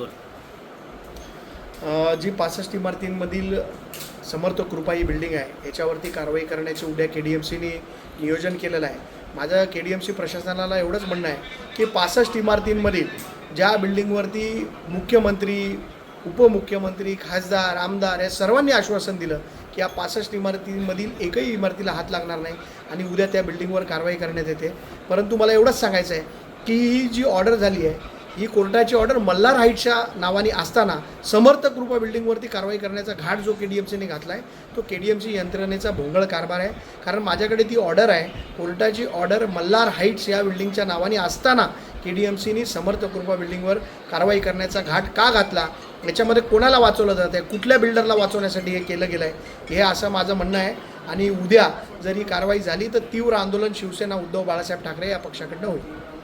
Doctor जी पासष्ट इमारतींमधील समर्थ कृपा ही building आहे याच्यावरती कारवाई करण्याचे उद्या के डी एम सीने नियोजन केलेलं आहे. माझं के डी एम सी प्रशासनाला एवढंच म्हणणं आहे की पासष्ट इमारतींमधील ज्या बिल्डिंगवरती मुख्यमंत्री उपमुख्यमंत्री खासदार आमदार या सर्वांनी आश्वासन दिलं की या पासष्ट इमारतींमधील एकही इमारतीला हात लागणार नाही आणि उद्या त्या बिल्डिंगवर कारवाई करण्यात येते. परंतु मला एवढंच सांगायचं आहे की ही जी ऑर्डर झाली आहे ही कोर्टाची ऑर्डर मल्हार हाईटच्या नावाने असताना समर्थ कृपा बिल्डिंगवरती कारवाई करण्याचा घाट जो के डी एम सीने घातला आहे तो के डी एम सी यंत्रणेचा भोंगळ कारभार आहे. कारण माझ्याकडे ती ऑर्डर आहे. कोर्टाची ऑर्डर मल्हार हाईट्स या बिल्डिंगच्या नावाने असताना के डी एम सीने समर्थ कृपा बिल्डिंगवर कारवाई करण्याचा घाट का घातला? याच्यामध्ये कोणाला वाचवलं जात आहे? कुठल्या बिल्डरला वाचवण्यासाठी हे केलं गेलं आहे हे असं माझं म्हणणं आहे. आणि उद्या जर ही कारवाई झाली तर तीव्र आंदोलन शिवसेना उद्धव बाळासाहेब ठाकरे या पक्षाकडनं होईल.